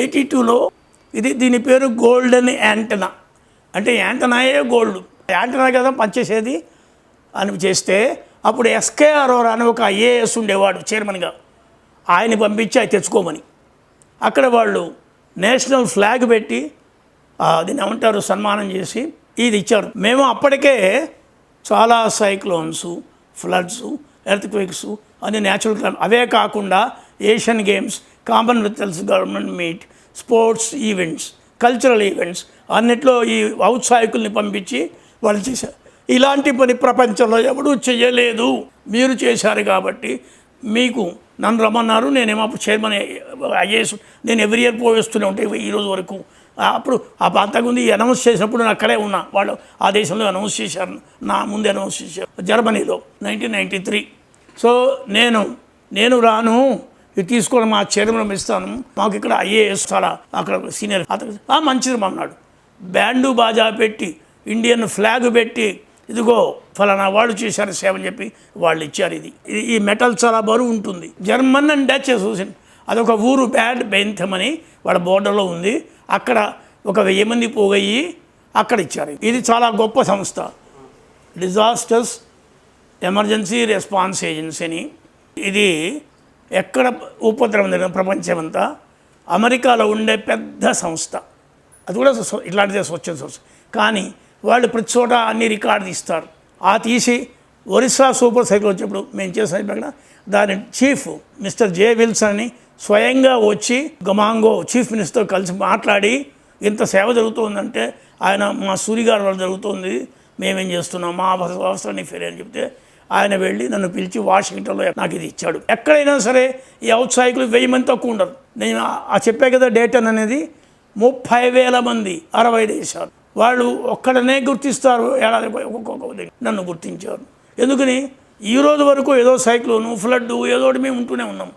Eighty టూలో ఇది దీని పేరు గోల్డెన్ యాంటనా. అంటే యాంటనాయే గోల్డ్. యాంటనా కదా పనిచేసేది అని చేస్తే అప్పుడు ఎస్కే అరోరా అని ఒక ఐఏఎస్ ఉండేవాడు చైర్మన్గా. ఆయన పంపించి అది తెచ్చుకోమని. అక్కడ వాళ్ళు నేషనల్ ఫ్లాగ్ పెట్టి దీన్ని ఏమంటారు సన్మానం చేసి ఇది ఇచ్చారు. మేము అప్పటికే చాలా సైక్లోన్స్ ఫ్లడ్స్ ఎర్త్క్వేక్స్ అన్ని న్యాచురల్ అవే కాకుండా Asian Games Commonwealth government meet sports events cultural events అన్నిట్లో ఈ ఔత్సాహికుల్ని పంపించి వాళ్ళు చేశారు. ఇలాంటి పని ప్రపంచంలో ఎవడూ చేయలేదు. మీరు చేశారు కాబట్టి మీకు నన్ను రమ్మన్నారు. నేనేమో అప్పుడు చైర్మన్ ఐఏఎస్ నేను ఎవ్రీ ఇయర్ పోవేస్తూనే ఉంటాయి ఈ రోజు వరకు. అప్పుడు ఆ అంతకుముందు ఈ అనౌన్స్ చేసినప్పుడు నేను అక్కడే ఉన్నా. వాళ్ళు ఆ దేశంలో అనౌన్స్ చేశారు. నా ముందు అనౌన్స్ చేశారు. జర్మనీలో నైన్టీన్ నైంటీ త్రీ. సో నేను నేను రాను. ఇది తీసుకొని మా చైర్మన్ ఇస్తాను మాకు ఇక్కడ ఐఏఎస్ చాలా అక్కడ సీనియర్ అతను. "ఆ, మంచిది అన్నాడు బ్యాండు బాజా పెట్టి ఇండియన్ ఫ్లాగ్ పెట్టి ఇదిగో ఫలానా వాళ్ళు చేశారు సేవ అని చెప్పి వాళ్ళు ఇచ్చారు ఇది. ఇది ఈ మెటల్ చాలా బరువు ఉంటుంది. German and Dutch association. అదొక ఊరు బ్యాడ్ బెంథమ్ అని వాళ్ళ బోర్డర్లో ఉంది. అక్కడ ఒక వెయ్యి మంది పోగయ్యి అక్కడ ఇచ్చారు. ఇది చాలా గొప్ప సంస్థ. డిజాస్టర్స్ ఎమర్జెన్సీ రెస్పాన్స్ ఏజెన్సీ అని. ఇది ఎక్కడ ఉపద్రవం జరిగిన ప్రపంచమంతా. అమెరికాలో ఉండే పెద్ద సంస్థ. అది కూడా ఇట్లాంటిదే స్వచ్ఛంద సంస్థ కానీ వాళ్ళు ప్రతి చోట అన్ని రికార్డు తీస్తారు ఆ తీసి ఒరిస్సా సూపర్ సైకిల్ వచ్చినప్పుడు మేము చేసిన ప్రకటన దాని చీఫ్ మిస్టర్ జే విల్సన్ అని స్వయంగా వచ్చి గమాంగో చీఫ్ మినిస్టర్ కలిసి మాట్లాడి ఇంత సేవ జరుగుతుందంటే ఆయన మా సూరిగారు వల్ల జరుగుతుంది మేమేం చేస్తున్నాం మా అవసరాన్ని ఫెరీ అని చెప్తే ఆయన వెళ్ళి నన్ను పిలిచి వాషింగ్టన్లో నాకు ఇది ఇచ్చాడు. ఎక్కడైనా సరే ఈ ఔత్సాహికులు వెయ్యి మంది తక్కువ ఉండరు. నేను ఆ- చెప్పే కదా డేటన్ అనేది ముప్పై వేల మంది అరవై దేశాలు. వాళ్ళు ఒక్కడనే గుర్తిస్తారు. ఏడాది ఒక్కొక్క నన్ను గుర్తించారు. ఎందుకని? ఈ రోజు వరకు ఏదో సైక్లోను ఫ్లడ్ ఏదో ఒకటి మేము ఉంటూనే ఉన్నాం.